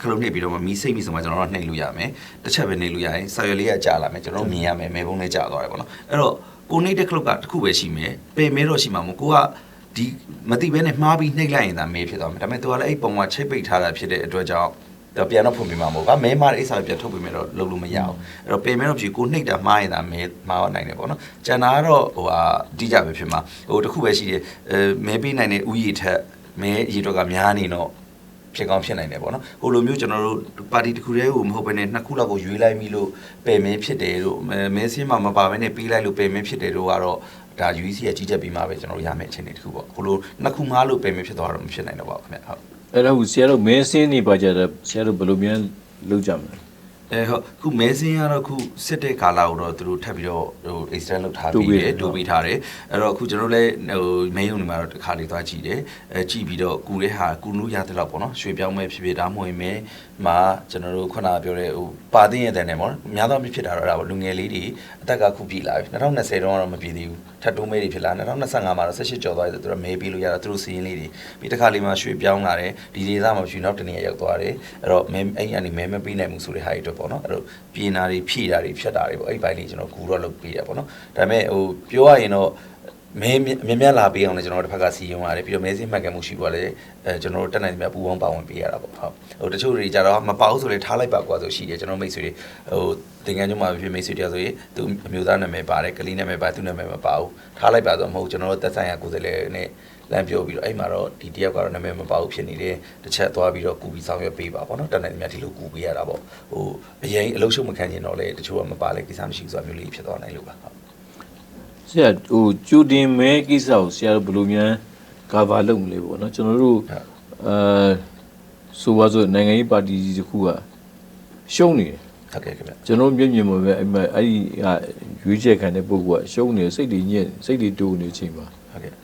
ခလုံးနှိပ်ပြီးတော့မှမီးစိတ်ပြီးဆိုမှကျွန်တော်တို့နှိပ်လို့ရမယ်တစ်ချက်ပဲနှိပ်လို့ရရင်စာရွက်လေးကကြာလာမယ်ကျွန်တော်တို့မြင်ရမယ်မဲပုံးလေးကြာသွားတယ်ပေါ့နော်အဲ့တော့ ကိုနှိပ်တဲ့ခလုတ်ကတစ်ခုပဲရှိမယ်ပယ်မဲတော့ရှိမှာမဟုတ်ကိုကဒီမတိဘဲနဲ့မှားပြီးနှိပ်လိုက်ရင်ဒါမဲဖြစ်သွားမယ်ဒါပေမဲ့သူကလည်းအဲ့ပုံကချိတ်ပိတ်ထားတာဖြစ်တဲ့အတွက်ကြောင့်တော့ပြန်တော့ဖွင့်ပြမှာမဟုတ်ဘူး။မဲမတဲ့အိစာပြန်ထုတ်ပြမယ်တော့လုပ်လို့မရအောင်။အဲ့တော့ပေမဲတော့ဖြစ်ကိုနှိပ်တာမှားရင်ဒါမဲမှားနိုင်တယ်ပေါ့နော်။ကျန်တာကတော့ဟိုဟာတိကျပဲဖြစ်မှာ။ဟိုတစ်ခုပဲရှိတယ်။အဲမဲပေးနိုင်တဲ့ဥယျာဉ်ထက်မဲအရေးတော့ကများနေတော့ ဖြစ်ကောင်းဖြစ်နိုင်တယ်ပေါ့နော်ဟိုလိုမျိုးကျွန်တော်တို့ပါတီတစ်ခုတည်းကိုမဟုတ်ဘဲနဲ့နှစ်ခုလောက်ကိုရွေးလိုက်ပြီလို့ပယ်မဲဖြစ်တယ်လို့မဲမဲစင်းမှာမပါဘဲနဲ့ပေးလိုက်လို့ပယ်မဲဖြစ်တယ်လို့ကတော့ဒါ UEC ရဲ့ကြီးကြပ်ပြီးမှပဲကျွန်တော်တို့ရမယ့်အခြေအနေတစ်ခုပေါ့ဟိုလိုနှစ်ခုငါးလို့ပယ်မဲဖြစ်သွားတော့မဖြစ်နိုင်တော့ပါဘူးခင်ဗျဟုတ်အဲ့တော့ဆရာတို့မင်းစင်းနေပါကြတယ်ဆရာတို့ဘယ်လိုများလုပ်ကြမလဲ အဲဟုတ်ခုမဲစင်းကတော့ခုစစ်တဲ့ကာလာကိုတော့သူတို့ထပ်ပြီးတော့ဟို extend လုပ်ထားတိုးပြီးပေးတယ်တယ်တိုးပေးထားတယ်အဲ့တော့အခုကျွန်တော်လည်းဟိုမဲယုံနေမှာတော့တစ်ခါလေးသွားကြည့်တယ်အဲကြည့်ပြီးတော့ကူတဲ့ဟာကူလို့ရတဲ့လောက်ပေါ့နော်ရွှေပြောင်းမဲ့ဖြစ်ဖြစ်ဒါမှမဟုတ်ရင်မဲမှာကျွန်တော်တို့ခုနကပြောတဲ့ဟိုပါသိရဲ့တဲ့နဲ့ပေါ့နော်အများသောဖြစ်တာတော့ဒါပေါ့လူငယ်လေးတွေအသက်ကခုပြည်လာပြီ2020တော့တော့မပြည်သေးဘူးထပ်တိုးမဲတွေဖြစ်လာ2025မှာတော့18ကျော်သွားတယ်သူတို့မဲပေးလို့ရတာသူတို့စီးရင်လေးတွေပြီးတစ်ခါလေးမှာရွှေပြောင်းလာတယ်ဒီဒေသမှာရွှေနောက်တနေရာရောက်သွားတယ်အဲ့တော့မဲအဲ့ဒီအနေမဲမပေးနိုင်ဘူးဆိုတဲ့ဟာတွေတော့ပေါ့နော်အဲ့တော့ပြည်နာတွေဖြည့်တာတွေဖြတ်တာတွေပေါ့အဲ့ဒီဘိုင်းလေးကျွန်တော်ကူတော့လုပ်ပေးရပေါ့နော်ဒါပေမဲ့ဟိုပြောရရင်တော့မဲမြမြလာပေးအောင်လည်းကျွန်တော်တို့တစ်ဖက်ကစီရင်ရတယ်ပြီးတော့မဲစင်းမှတ်ကန်မှုရှိပါလေအဲကျွန်တော်တို့တက်နိုင်တယ်များပူပေါင်းပါဝင်ပေးရတာပေါ့ဟုတ်ဟိုတချို့တွေကြတော့မပါဘူးဆိုလေထားလိုက်ပါကွာဆိုရှိတယ်ကျွန်တော်မိတ်ဆွေတွေဟိုတင်ကန်းကျုံမှာဖြစ်မိတ်ဆွေတရားဆိုရင်သူအမျိုးသားနာမည်ပါတယ်ကလေးနာမည်ပါသူနာမည်မပါဘူးထားလိုက်ပါဆိုမဟုတ်ကျွန်တော်တို့တက်ဆိုင်ရာကိုယ်စားလှယ်နဲ့ လမ်းပြောပြီးတော့အဲ့မှာတော့ဒီတယောက်ကတော့နာမည်မပါဘူးဖြစ်နေတယ်တစ်ချက်သွားပြီးတော့ကူပြီးဆောင်ရွက်ပေးပါပေါ့နော်တက်နိုင်တယ်များဒီလိုကူပေးရတာပေါ့ဟိုအရင်အလုံးရှုံမခံကျင်တော့လေတချို့ကမပါလေကိစ္စမရှိဘူးဆိုတာမျိုးလေးဖြစ်သွားနိုင်လို့ပါဟုတ်ဆရာဟိုကျူတင်မဲကိစ္စကိုဆရာတို့ဘယ်လိုများကာဗာလုပ်မလဲပေါ့နော်ကျွန်တော်တို့အဲဆိုပါစို့နိုင်ငံရေးပါတီကြီးတစ်ခုကရှုံးနေတယ်ဟုတ်ကဲ့ခင်ဗျကျွန်တော်မျက်မြင်မှာပဲအဲ့မှာအဲ့ဒီဟာရွေးချယ်ခံတဲ့ပုဂ္ဂိုလ်ကရှုံးနေစိတ်တွေညစ်စိတ်တွေတိုးနေချိန်မှာဟုတ်ကဲ့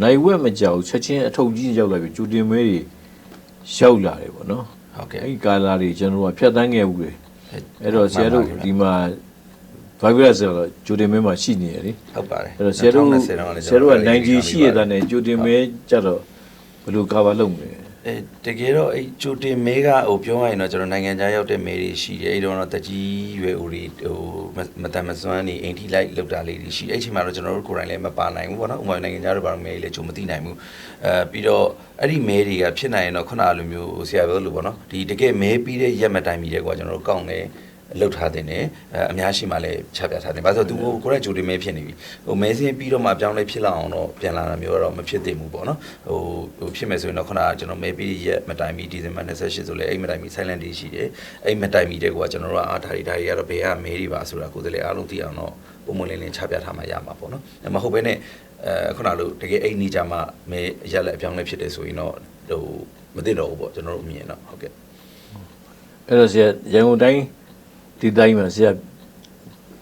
နိုင်ဝက်မကြောက်ချက်ချင်းအထုပ်ကြီးရောက်လာပြီကျူတင်မဲတွေရောက်လာတယ်ပေါ့နော်ဟုတ်ကဲ့အဲ့ဒီကာလာတွေကျွန်တော်တို့ကဖြတ်တန်းခဲ့ဘူးလေအဲ့တော့ဆရာတို့ဒီမှာ virus ဆိုတော့ကျူတင်မဲမှာရှိနေတယ်လေဟုတ်ပါတယ်အဲ့တော့ဆရာတို့2020ဆတုန်းကလည်းရာတို့ကကျွန်တော်နိုင်ကြီးရှိရတဲ့နဲ့ကြိုတင်မဲကြတော့ဘယ်လိုကာဗာလုပ်မလဲ အဲတကယ်တော့အဲ့ဂျိုတင်မဲကဟိုပြောရရင်တော့ကျွန်တော်နိုင်ငံခြားရောက်တဲ့မဲတွေရှိတယ်အဲ့တော့တော့တကြီးရွယ်ဦးတွေဟိုမမတန်မစွမ်းနေအိမ်ထိလိုက်လောက်တာလေးတွေရှိအဲ့ချိန်မှာတော့ကျွန်တော်တို့ကိုယ်တိုင်လည်းမပါနိုင်ဘူးပေါ့နော်ဥပမာနိုင်ငံခြားတို့ဘာလို့မဲတွေလည်းဂျိုမသိနိုင်ဘူးအဲပြီးတော့အဲ့ဒီမဲတွေကဖြစ်နိုင်ရင်တော့ခုနလိုမျိုးဟိုဆရာပြောလို့ပေါ့နော်ဒီတကယ်မဲပြီးတဲ့ရက်မတိုင်မီတဲ့ကွာကျွန်တော်တို့ကောင်းတယ် လောက်ထားတဲ့နဲ့အဲအများရှိမှလည်းချပြထားတယ်။ဘာလို့လဲဆိုတော့သူကိုယ်ကဂျိုတင်မဲဖြစ်နေပြီ။ဟိုမဲစင်းပြီးတော့မှအပြောင်းလဲဖြစ်လာအောင်တော့ပြန်လာတာမျိုးတော့မဖြစ်သင့်ဘူးပေါ့နော်။ဟိုဟိုဖြစ်မယ်ဆိုရင်တော့ခုနကကျွန်တော်မဲပြီးရက်မတိုင်မီဒီဇင်ဘာ28ဆိုလဲအဲ့မတိုင်မီ silent day ရှိတယ်။အဲ့မတိုင်မီတဲ့ကွာကျွန်တော်တို့ကအာဒါတွေဒါတွေကတော့ဘယ်ကမဲတွေပါဆိုတာကိုယ်တည်းအားလုံးသိအောင်တော့ပုံမလင်းလင်းချပြထားမှရမှာပေါ့နော်။မဟုတ်ဘဲနဲ့အဲခုနလိုတကယ်အဲ့နေကြမှာမဲရက်လက်အပြောင်းလဲဖြစ်တယ်ဆိုရင်တော့ဟိုမသိတော့ဘူးပေါ့ကျွန်တော်တို့အမြင်တော့ဟုတ်ကဲ့အဲ့တော့ဆရာရန်ကုန်တိုင်း ဒီတိုင်းမှာဆရာ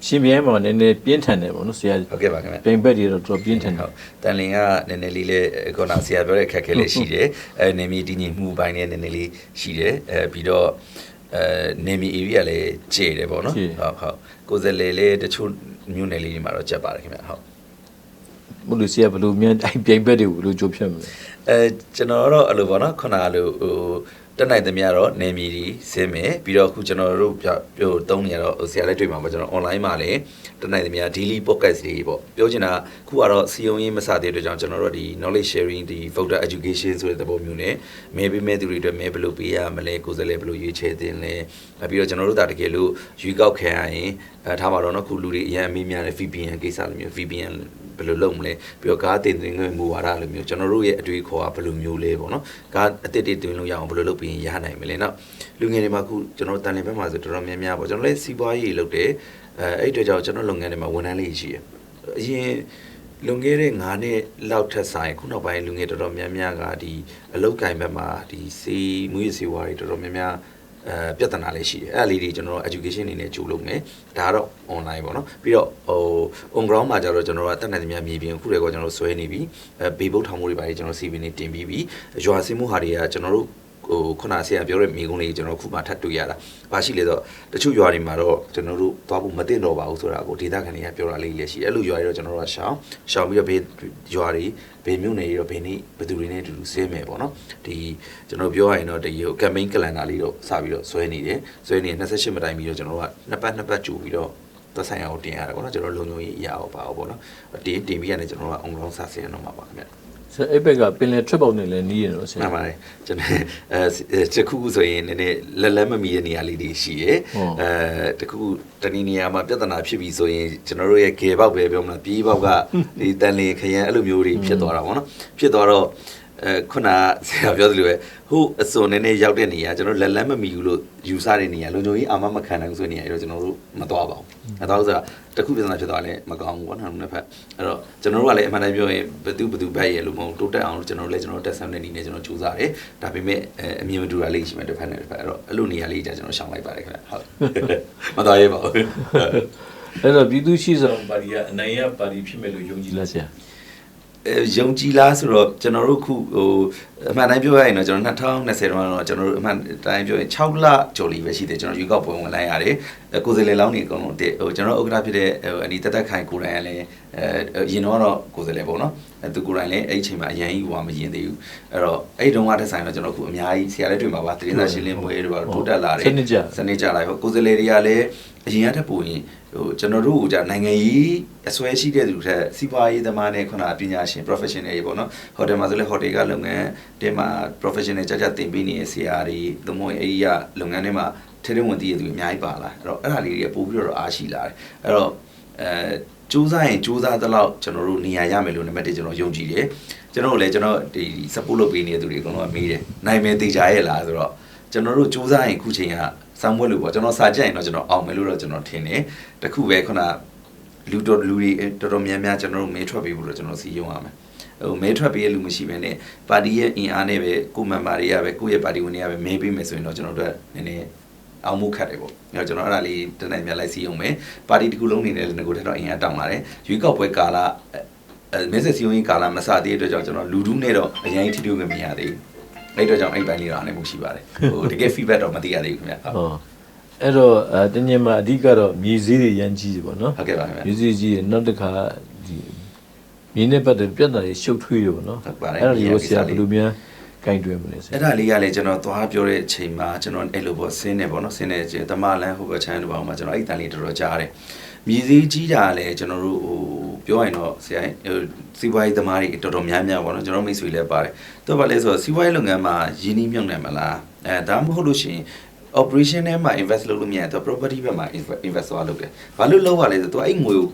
ရှင်ပြဲမှာနည်းနည်းပြင်းထန်တယ်ပေါ့နော်ဆရာဟုတ်ကဲ့ပါခင်ဗျပြိုင်ဘက်တွေတော့တော်ပြင်းထန်တယ်ဟုတ်တန်လင်ကနည်းနည်းလေးလေးခုနဆရာပြောတဲ့အခက်အခဲလေးရှိတယ်အဲနေမီတည်ငြိမ်မှုပိုင်းနဲ့နည်းနည်းလေးရှိတယ်အဲပြီးတော့အဲနေမီ area လည်းကျေတယ်ပေါ့နော်ဟုတ်ဟုတ်ကိုယ်စလေလေးတချို့မြို့နယ်လေးတွေမှာတော့ကြက်ပါတယ်ခင်ဗျဟုတ်ဘလို့ဆရာဘလို့မြန်အဲ့ပြိုင်ဘက်တွေကိုဘလို့ကြိုးဖြတ်မလဲအဲကျွန်တော်တော့အဲ့လိုပေါ့နော်ခုနကလိုဟို တက်နိုင်သမျှတော့နေမီကြီးစင်းမယ်ပြီးတော့အခုကျွန်တော်တို့ပြပြောတုံးနေရတော့ဟိုဆရာလည်းတွေ့မှာပေါ့ကျွန်တော် online မှာလည်းတက်နိုင်သမျှ daily podcast တွေပေါ့ပြောချင်တာခုကတော့စီယုံရင်းမစတဲ့အတွက်ကြောင့်ကျွန်တော်တို့ဒီ knowledge sharing ဒီ voter education ဆိုတဲ့သဘောမျိုးနဲ့မဲပေးမဲသူတွေအတွက်မဲဘယ်လိုပေးရမလဲကိုယ်စားလှယ်ဘယ်လိုရွေးချယ်တင်လဲအဲပြီးတော့ကျွန်တော်တို့ဒါတကယ်လို့ရွေးကောက်ခံရရင်အဲထားပါတော့နော်ခုလူတွေအရင်အမေးများတဲ့ VPN ကိစ္စလိုမျိုး VPN ဘယ်လိုလုပ်မလဲပြီးတော့ကားတင်သွင်းခွင့်မူဝါဒလိုမျိုးကျွန်တော်တို့ရဲ့အတွေ့အခေါ်ကဘယ်လိုမျိုးလဲပေါ့နော်ကားအစ်စ်တွေတင်လို့ရအောင်ဘယ်လိုလုပ်ပြီးရင်ရနိုင်မလဲနော်လူငယ်တွေမှာခုကျွန်တော်တို့တန်လင်ဘက်မှာဆိုတော်တော်များများပေါ့ကျွန်တော်လည်းစီးပွားရေးလုပ်တယ်အဲအဲ့အတွက်ကြောင့်ကျွန်တော်လုပ်ငန်းတွေမှာဝန်ထမ်းလေးရှိရအရင်လွန်ခဲ့တဲ့9နှစ်လောက်ထက်ဆိုင်ခုနောက်ပိုင်းလူငယ်တော်တော်များများကဒီအလုတ်ကင်ဘက်မှာဒီစီမူရစီဝါတွေတော်တော်များများ အဲပြဿနာလေးရှိတယ်အဲ့ဒါလေးတွေကျွန်တော်တို့ education အနေနဲ့ကြိုလုပ်မယ်ဒါကတော့ online ပေါ့နော်ပြီးတော့ဟို on ground မှာကျတော့ကျွန်တော်တို့ကတက်နိုင်သမျှမြေပြင်ခုတည်းကကျွန်တော်တို့ဆွဲနေပြီအဲဘေဘုတ်ထောင်မှုတွေပါတယ်ကျွန်တော် CV နေတင်ပြီးပြီရွာစင်းမှုဟာတွေကကျွန်တော်တို့ဟိုခုနဆရာပြောတဲ့မိကုန်းလေးကျွန်တော်ခုမှထပ်တွေ့ရတာ။ဘာရှိလဲဆိုတော့တချို့ရွာတွေမှာတော့ကျွန်တော်တို့သွားဖို့မသိတော့ပါဘူးဆိုတာကိုဒေသခံတွေကပြောတာလေးလည်းရှိတယ်။အဲ့လိုရွာတွေတော့ကျွန်တော်တို့ကရှောင်းရှောင်းပြီးတော့ဘေးရွာတွေ ဘေးမြို့နယ်တွေတော့ဘေးနေ့ဘယ်သူတွေနဲ့အတူတူဆင်းမယ်ပေါ့နော်။ဒီကျွန်တော်ပြောရရင်တော့ဒီဟို campaign calendar လေးတော့စပြီးတော့ဆွဲနေတယ်။ဆွဲနေ28မတိုင်ပြီးတော့ကျွန်တော်တို့ကနှစ်ပတ်နှစ်ပတ်ကြိုပြီးတော့သက်ဆိုင်ရာကိုတင်ရတယ်ပေါ့နော်ကျွန်တော်လုံခြုံရေးအရာကိုပါအောင်ပေါ့နော်တင်တင်ပြီးရတယ်ကျွန်တော်တို့က on ground စဆင်းရတော့မှာပါခင်ဗျ ဆရာအဲ့ဘက်ကပင်လယ်ထွက်ပေါက်နဲ့လည်းနီးရတော့ဆမှရာန်ပါတယ်ကျွန်တော်အဲတခုခုဆိုရင်နည်းနည်းလက်လက်မမီတဲ့နေရာလေးတွေရှိရဲဟုတ်အဲတခုခုတနည်းနေရာမှာပြဿနာဖြစ်ပြီဆိုရင်ကျွန်တော်တို့ရဲ့ဂေပေါက်ပဲပြောမလားပြေးပေါက်ကဒီတန်လေခရမ်းအဲ့လိုမျိုးတွေဖြစ်သွားတာပေါ့နော်ဖြစ်သွားတော့ အဲခုနဆရာပြောသလိုပဲဟိုအစွန်နဲ့နဲ့ရောက်တဲ့နေရာကျွန်တော်လက်လန်းမမီဘူးလို့ယူဆတဲ့နေရာလုံခြုံရေးအာမမခံနိုင်ဘူးဆိုတဲ့နေရာအဲ့တော့ကျွန်တော်တို့မသွားပါဘူး။အဲတော့ဆိုတာတစ်ခုပြဿနာဖြစ်သွားလဲမကောင်းဘူးပေါ့နော်နှစ်ဖက်အဲ့တော့ကျွန်တော်တို့ကလည်းအမှန်တမ်းပြောရင်ဘသူဘသူဘက်ရဲ့လို့မဟုတ်တိုးတက်အောင်လို့ကျွန်တော်တို့လည်းကျွန်တော်တက်ဆမ်တဲ့နေနဲ့ကျွန်တော်ကြိုးစားတယ်။ဒါပေမဲ့အဲအမြင်မတူတာလေးရှိမှတစ်ဖက်နဲ့တစ်ဖက်အဲ့တော့အဲ့လိုနေရာလေးじゃကျွန်တော်ရှောင်လိုက်ပါတယ်ခင်ဗျဟုတ်မသွားရဲပါဘူးအဲ့တော့ပြည်သူရှိဆောင်ပါတီကအနိုင်ရပါတီဖြစ်မယ်လို့ယုံကြည်လားဆရာအဲ ယုံကြည်လားဆိုတော့ကျွန်တော်တို့ခုဟိုအမှန်တိုင်းပြောရရင်တော့ကျွန်တော်2020တော့တော့ကျွန်တော်တို့အမှန်တိုင်းပြောရင်6လကျော်လီပဲရှိတယ်ကျွန်တော်ယူကောက်ပွဲဝင်လိုက်ရတယ်အဲ ကိုယ်စလေလောင်းနေအကုန်လုံးတက်ဟိုကျွန်တော်ဥက္ကဋ္ဌဖြစ်တဲ့ဟိုအနီတက်တက်ခိုင်ကိုယ်တိုင်ကလည်းအဲရင်တော့တော့ကိုယ်စလေပေါ့နော်အဲသူကိုယ်တိုင်လည်းအဲ့ဒီအချိန်မှာအရင်ကြီးဟိုမရင်သေးဘူးအဲ့တော့အဲ့ဒီတုန်းကတက်ဆိုင်တော့ကျွန်တော်ခုအများကြီးဆရာလည်းတွေ့မှာပါသတင်းစာရှင်းလင်းပွဲတွေပါတိုးတက်လာတယ်စနစ်ကျစနေကြလိုက်ပေါ့ကိုယ်စလေတွေကလည်းအရင်ကတည်းကပိုရင်ဟိုကျွန်တော်တို့ကじゃနိုင်ငံရေးအစွဲရှိတဲ့သူတွေစီးပွားရေးသမားနဲ့ခုနပညာရှင် professional တွေပေါ့နော်ဟိုတယ်မှာဆိုလဲဟိုတယ်ကလုပ်ငန်းတဲမှာ professional ကြကြတင်ပေးနေတဲ့ဆရာတွေသို့မဟုတ်အဲ့ဒီကလုပ်ငန်းထဲမှာ ထဲထဲဝင်တည်ရသူအများကြီးပါလာအဲ့တော့အဲ့ဒါလေးတွေပို့ပြီးတော့အားရှိလာတယ်အဲ့တော့အဲစူးစမ်းရင်စူးစမ်းသလောက်ကျွန်တော်တို့နေရာရမယ်လို့နံပါတ်1ကျွန်တော်ယုံကြည်တယ်ကျွန်တော်တို့လည်းကျွန်တော်ဒီ support လုပ်ပေးနေတဲ့သူတွေအကုန်လုံးကမေးတယ်နိုင်မယ်တေချာရဲ့လားဆိုတော့ကျွန်တော်တို့စူးစမ်းရင်ခုချိန်ကစောင်းပွဲလို့ပေါ့ကျွန်တော်စာကြည့်ရင်တော့ကျွန်တော်အောင်မယ်လို့တော့ကျွန်တော်ထင်တယ်တခုပဲခုနလူတော်လူတွေတော်တော်များများကျွန်တော်တို့မေးထွက်ပေးဖို့တော့ကျွန်တော်စီယုံရမယ်ဟိုမဲထွက်ပေးရလူမရှိဘဲနဲ့ပါတီရဲ့အင်အားနဲ့ပဲကိုမန်ပါတွေကပဲကိုယ့်ရဲ့ပါတီဝင်တွေကပဲမဲပေးမယ်ဆိုရင်တော့ကျွန်တော်တို့ကနည်းနည်း အောင်မှုခတ်တယ်ပေါ့။အဲတော့ကျွန်တော်အဲ့ဒါလေးတနေ့မြတ်လိုက်စီအောင်မယ်။ပါတီတစ်ခုလုံးနေနဲ့လည်းငကိုထက်တော့အင်အားတောင်းလာတယ်။ရွေးကောက်ပွဲကာလအဲမဲဆက်စီယုံရင်ကာလမစသေးတဲ့အတွက်ကြောင့်ကျွန်တော်လူဒူးနဲ့တော့အရင်ထိတွေ့ခွင့်မရသေးဘူး။အဲ့တော့ကြောင့်အဲ့ပိုင်းလေးတော့အနေမှုရှိပါတယ်။ဟိုတကယ် feedback တော့မသိရသေးဘူးခင်ဗျ။ဟောအဲ့တော့အဲတင်းညင်မှာအဓိကတော့မြေစည်းတွေရမ်းကြီးတယ်ပေါ့နော်ဟုတ်ကဲ့ပါခင်ဗျာမြေစည်းကြီးတယ်နောက်တစ်ခါဒီမြေနဲ့ပတ်သက်ပြဿနာတွေရှုပ်ထွေးတယ်ပေါ့နော်ဟုတ်ပါတယ်အဲ့ဒါတွေကိုဆရာဒီဘကိစ္စလေးယ်လိုများ ကင်တွယ်မလဲဆရာအဲ့ဒါလေးကလည်းကျွန်တော်သွားပြောတဲ့အချိန်မှာကျွန်တော်အဲ့လိုပေါ့ဆင်းနေပေါ့နော်ဆင်းနေကျတမလန်းဟိုဘက်ချမ်းတို့ဘာမှကျွန်တော်အဲ့တန်လေးတော်တော်ကြားတယ်မြည်စည်းကြီးတာလည်းကျွန်တော်တို့ဟိုပြောရင်တော့ဆရာဟိုစီးပွားရေးသမားတွေတော်တော်များများပေါ့နော်ကျွန်တော်မိတ်ဆွေလည်းပါတယ်သူကဘာလဲဆိုတော့စီးပွားရေးလုပ်ငန်းမှာရင်းနှီးမြှုပ်နှံမလားအဲဒါမှမဟုတ်လို့ရှိရင် operation ထဲမှာ invest လုပ်လို့မရတော့ property ဘက်မှာ invest သွားလုပ်တယ်ဘာလို့လုပ်ရလဲဆိုတော့သူအဲ့ငွေကို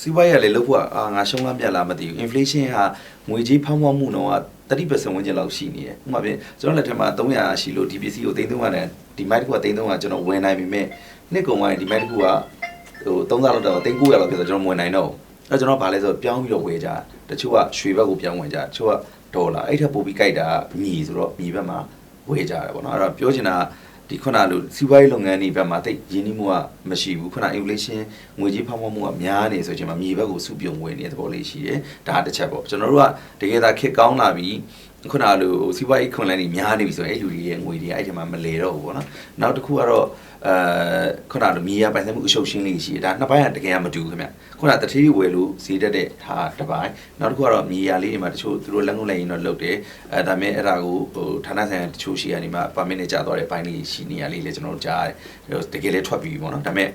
စီးပွားရေးကလည်းလုပ်ဖို့အာငါရှုံးလားမြတ်လားမသိဘူး inflation ဟာငွေကြေးဖောင်းဖောင်းမှုတော့30%ဝန်းကျင်လောက်ရှိနေတယ်ဥပမာပြင်ကျွန်တော်လက်ထက်မှာ300ရှိလို့ဒီပစ္စည်းကို3300နဲ့ဒီမိုက်တစ်ခုက3300ကျွန်တော်ဝယ်နိုင်ပြီမဲ့နှစ်ကုန်ပိုင်းဒီမိုက်တစ်ခုကဟို3000လောက်တော့3900လောက်ဖြစ်တော့ကျွန်တော်မဝယ်နိုင်တော့ဘူးအဲကျွန်တော်ဗာလဲဆိုပြောင်းပြီးတော့ဝယ်ကြတချို့ကရွှေဘက်ကိုပြောင်းဝယ်ကြတချို့ကဒေါ်လာအဲ့ထက်ပိုပြီးကြိုက်တာမြေဆိုတော့မြေဘက်မှာဝယ်ကြတယ်ပေါ့နော်အဲ့တော့ပြောချင်တာက ဒီခုနလိုစီးပွားရေးလုပ်ငန်းတွေဘက်မှာတိတ်ရင်းနှီးမှုကမရှိဘူးခုန inflation ငွေကြေးဖောင်းဖောင်းမှုကများနေဆိုချင်မှာမြေဘက်ကိုစုပြုံဝင်နေတဲ့သဘောလေးရှိတယ်ဒါတစ်ချက်ပေါ့ကျွန်တော်တို့ကတကယ်သာခက်ကောင်းလာပြီ ခုနလိုစီးပွားရေးခွန်လန်းတွေများနေပြီဆိုရင်အဲ့လူတွေရဲ့ငွေတွေအဲ့ဒီမှာမလဲတော့ဘူးပေါ့နော်နောက်တစ်ခုကတော့အဲခုနလိုမြေရပိုင်ဆိုင်မှုအရှုပ်ရှင်းလေးရှိတယ်ဒါနှစ်ပိုင်းကတကယ်မတူဘူးခင်ဗျခုနတတိဝယ်လို့ဈေးတက်တဲ့ဟာတစ်ပိုင်းနောက်တစ်ခုကတော့မြေရလေးတွေမှာတချို့သူတို့လက်ငုပ်လိုက်ရင်တော့လုပ်တယ်အဲဒါမဲ့အဲ့ဒါကိုဟိုဌာနဆိုင်ရာတချို့ရှိရနေမှာပါမစ်နဲ့ကြာသွားတဲ့ဘိုင်းလေးရှိနေရလေးလေကျွန်တော်တို့ကြားရတယ်တကယ်လေးထွက်ပြီးပြီပေါ့နော်ဒါမဲ့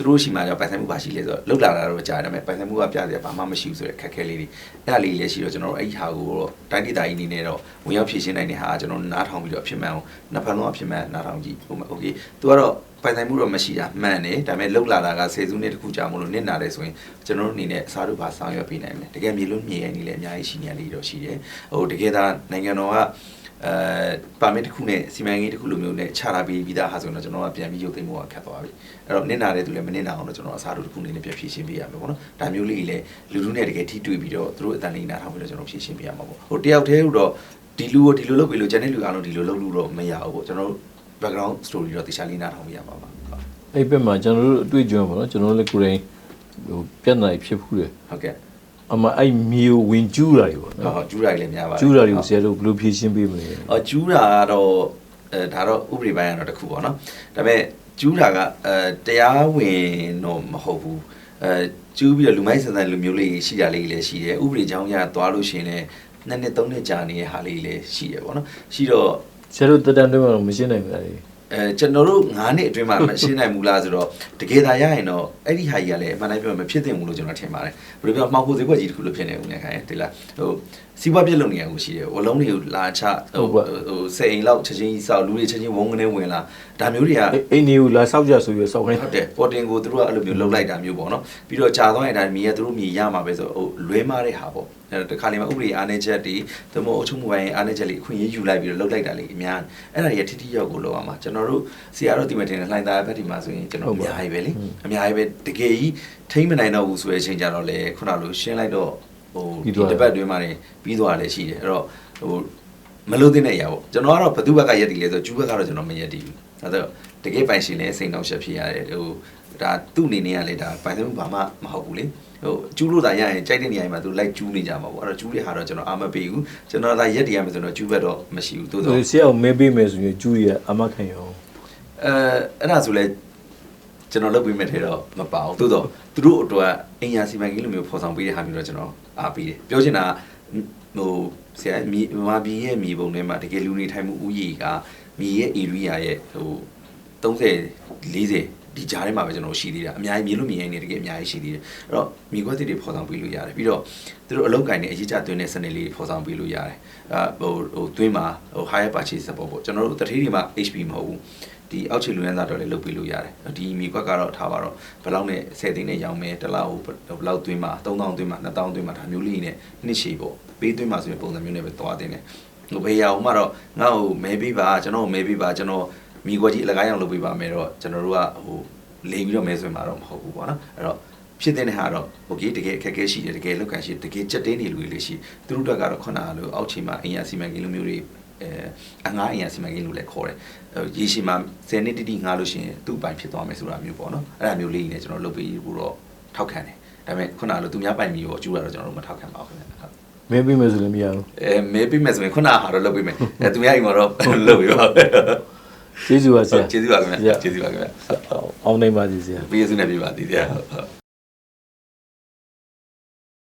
သူတို့ရှိမှကြောင့်ပိုင်ဆိုင်မှုဘာရှိလဲဆိုတော့လှုပ်လာတာတော့ကြားတယ်ဒါပေမဲ့ပိုင်ဆိုင်မှုကပြစရာဘာမှမရှိဘူးဆိုတဲ့ခက်ခဲလေးတွေအဲ့ဒါလေးလည်းရှိတော့ကျွန်တော်တို့အဲ့ဒီဟာကိုတော့တိုင်းဒေသကြီးအနေနဲ့တော့ဝင်ရောက်ဖြည့်ရှင်းနိုင်တဲ့ဟာကျွန်တော်နားထောင်ပြီးတော့အဖြစ်မှန်အောင်နှစ်ဖက်လုံးအဖြစ်မှန်နားထောင်ကြည့်ဟုတ်မှာ okay သူကတော့ပိုင်ဆိုင်မှုတော့မရှိတာမှန်တယ်ဒါပေမဲ့လှုပ်လာတာကဆယ်စုနှစ်တခုကြာမလို့နစ်နာတယ်ဆိုရင်ကျွန်တော်တို့အနေနဲ့အစားတို့ဘာဆောင်ရွက်ပေးနိုင်မလဲတကယ်မြေလို့မြေရည်နေလည်းအများကြီးရှိနေရလေးတော့ရှိတယ်ဟိုတကယ်ဒါနိုင်ငံတော်က အဲပါမစ်တစ်ခုနဲ့စီမံကိန်းတစ်ခုလိုမျိုးနဲ့ချတာပေးပြီးသားဟာဆိုတော့ကျွန်တော်ကပြန်ပြီးရုပ်သိမ်းဖို့ကခက်သွားပြီအဲ့တော့နစ်နာတဲ့သူလည်းမနစ်နာအောင်တော့ကျွန်တော်အစားတို့တစ်ခုအနေနဲ့ပြန်ဖြည့်ရှင်းပေးရမယ်ပေါ့နော်ဒါမျိုးလေးလည်းလူလူနဲ့တကယ်ထိတွေ့ပြီးတော့သူတို့အတန်လေးနားထောင်ပြီးတော့ကျွန်တော်ဖြည့်ရှင်းပေးရမှာပေါ့ဟိုတယောက်တည်းတော့ဒီလူကိုဒီလိုလုပ်ပြီးလို့ကျန်တဲ့လူအားလုံးဒီလိုလုပ်လို့တော့မရဘူးပေါ့ကျွန်တော်တို့ background story တော့တခြားလေးနားထောင်ပေးရမှာပါဟုတ်အဲ့ဘက်မှာကျွန်တော်တို့အတွေ့အကြုံပေါ့နော်ကျွန်တော်တို့လည်းကိုယ်တိုင်ဟိုပြဿနာတွေဖြစ်ဖူးတယ်ဟုတ်ကဲ့ အမအဲ့မြေကိုဝင်ကျူးတာတွေပေါ့ဟောနော်ကျူးတာကြီးလည်းများပါတယ်ကျူးတာတွေကိုဆရာတို့ဘယ်လိုဖြည့်ရှင်းပေးမလဲဟောကျူးတာကတော့အဲဒါတော့ဥပဒေပိုင်းကတော့တစ်ခုပေါ့နော်ဒါပေမဲ့ကျူးတာကအဲတရားဝင်တော့မဟုတ်ဘူးအဲကျူးပြီးတော့လူမိုက်ဆန်ဆန်လူမျိုးလေးရှိတာလေးလည်းရှိတယ်ဥပဒေကြောင်းရသွားလို့ရှိရင်လည်းနှစ်နှစ်သုံးနှစ်ကြာနေတဲ့ဟာလေးလည်းရှိတယ်ပေါ့နော်ရှိတော့ဆရာတို့တက်တန်တွင်းမှာတော့မရှင်းနိုင်ဘူးလားလေ အဲကျွန်တော်တို့9နှစ်အတွင်းမှာမရှင်းနိုင်ဘူးလားဆိုတော့တကယ်သာရရင်တော့အဲ့ဒီဟာကြီးကလည်းအမှန်တိုင်းပြောရင်မဖြစ်သင့်ဘူးလို့ကျွန်တော်ထင်ပါတယ်ဘယ်လိုပြောမှောက်ဖို့ဈေးကွက်ကြီးတစ်ခုလို့ဖြစ်နေဦးနေခိုင်းတယ်လားဟို စီးပွားပြက်လုပ်နေရကိုရှိတယ်ဝလုံးတွေကိုလာချဟိုဟိုစိတ်အိမ်လောက်ချက်ချင်းကြီးစောက်လူတွေချက်ချင်းဝုန်းကနေဝင်လာတဒါမျိုးတွေကအိမ်ကြီးကိုလာဆောက်ကြဆိုပြီးဆောက်ခိုင်းဟုတ်တယ်ပေါ်တင်ကိုသူတို့ကအဲ့လိုမျိုးလှုပ်လိုက်တာမျိုးပေါ့နော်ပြီးတော့ကြာသွားရင်ဒါမြေကသူတို့မြေရမှာပဲဆိုဟိုလွဲမားတဲ့ဟာပေါ့အဲ့တခါလေမှာဥပဒေအားနေချက်တွေသမုတ်အချုပ်မှုပိုင်းအားနေချက်လေးအခွင့်အရေးယူလိုက်ပြီးတော့လှုပ်လိုက်တာလေးအများအဲ့ဒါတွေကထိထိရောက်ကိုလောက်အောင်မှာကျွန်တော်တို့ဆရာတို့ဒီမတင်လှိုင်းသားဘက်ဒီမှာဆိုရင်ကျွန်တော်အများကြီးပဲလေအများကြီးပဲတကယ်ကြီးထိမ့်မနိုင်တော့ဘူးဆိုတဲ့အချိန်ကြတော့လေခုနလိုရှင်းလိုက်တော့ ဟိုဒီတပတ်တွင်းမှာနေပြီးသွားတယ်ရှိတယ်အဲ့တော့ဟိုမလို့တဲ့နေရပေါ့ကျွန်တော်ကတော့ဘသူဘက်ကရက်တည်လဲဆိုကျူးဘက်ကတော့ကျွန်တော်မရက်တည်ဘူးအဲတော့တကယ်ပိုင်ရှင်လဲစိန်အောင်ရှက်ဖြစ်ရတယ်ဟိုဒါသူ့အနေနဲ့ကလေဒါပိုင်ဆိုင်မှုဘာမှမဟုတ်ဘူးလေဟိုကျူးလို့သာရရင်ကြိုက်တဲ့နေရာမှာသူလိုက်ကျူးနေကြမှာပေါ့အဲ့တော့ကျူးတဲ့ဟာတော့ကျွန်တော်အာမပေးဘူးကျွန်တော်သာရက်တည်ရမယ်ဆိုတော့ကျူးဘက်တော့မရှိဘူးသို့တော့ဆိုဆရာကိုမဲပေးမယ်ဆိုရင်ကျူရီကအမခံရောအဲအဲ့ဒါဆိုလဲ ကျွန်တော်လုပ်ပေးမယ်ထဲတော့မပါဘူးသို့တော့သူတို့အတွက်အင်ယာစီမံကိန်းလိုမျိုးဖော်ဆောင်ပေးတဲ့ဟာမျိုးတော့ကျွန်တော်အားပေးတယ်ပြောချင်တာဟိုဆရာမြေမာပြည်ရဲ့မြေပုံထဲမှာတကယ်လူနေထိုင်မှုဥယျာဉ်ကမြေရဲ့ area ရဲ့ဟို30 40ဒီကြားထဲမှာပဲကျွန်တော်ရှိသေးတာအများကြီးမြေလို့မြေရင်နေတကယ်အများကြီးရှိသေးတယ်အဲ့တော့မြေခွက်တွေဖော်ဆောင်ပေးလို့ရတယ်ပြီးတော့သူတို့အလုပ်ကိုင်းနေအရေးကြသွင်းတဲ့စနစ်လေးဖော်ဆောင်ပေးလို့ရတယ်အဲဟိုဟိုသွင်းမှာဟို higher purchase support ပေါ့ကျွန်တော်တို့တတိတွေမှာ HP မဟုတ်ဘူး ဒီအောက်ခြေလူရန်သားတော်လည်းလုပ်ပေးလို့ရတယ်ဒီမြေကွက်ကတော့ထားပါတော့ဘယ်လောက်နဲ့10သိန်းနဲ့ရောင်းမယ်တစ်လောက်ဘယ်လောက်သွင်းမှာ3000သွင်းမှာ2000သွင်းမှာဒါမျိုးလေးနဲ့နှစ်ရှည်ပေါ့ပေးသွင်းမှာဆိုရင်ပုံစံမျိုးနဲ့ပဲသွားတင်တယ်ဟိုဘေးရအောင်မှတော့ငါ့ကိုမဲပေးပါကျွန်တော်ကိုမဲပေးပါကျွန်တော်မိခွက်ကြီးအလကားအောင်လုပ်ပေးပါမယ်တော့ကျွန်တော်တို့ကဟိုလိမ်ပြီးတော့မဲဆွဲမှာတော့မဟုတ်ဘူးပေါ့နော်အဲ့တော့ဖြစ်တဲ့ဟာတော့ဟိုကြီးတကယ်အခက်အခဲရှိတယ်တကယ်လောက်ကန်ရှိတကယ်ကြက်တင်းနေလူတွေလည်းရှိသူတို့တက်ကတော့ခုနကလိုအောက်ခြေမှာအင်အားစီမံကိန်းလိုမျိုးတွေ အဲအငားအင်ယာစီမံကိန်းလို့လည်းခေါ်တယ်ရေရှည်မှာ10နှစ်တိတိငားလို့ရှိရင်သူ့ပိုင်ဖြစ်သွားမယ်ဆိုတာမျိုးပေါ့နော်အဲ့ဒါမျိုးလေးနဲ့ကျွန်တော်လုပ်ပေးဖို့တော့ထောက်ခံတယ်ဒါပေမဲ့ခုနကလိုသူများပိုင်မျိုးကိုအကျိုးရတော့ကျွန်တော်တို့မထောက်ခံပါဘူးခင်ဗျဟုတ်မဲပေးမယ်ဆိုလည်းမရဘူးအဲမဲပေးမယ်ဆိုရင်ခုနကဟာတော့လုပ်ပေးမယ်အဲသူများအိမ်မှာတော့လုပ်ပေးပါကျေးဇူးပါဆရာကျေးဇူးပါခင်ဗျကျေးဇူးပါခင်ဗျအောင်နိုင်ပါစေဆရာပေးရစုနေပြပါသေးတယ်ဟုတ်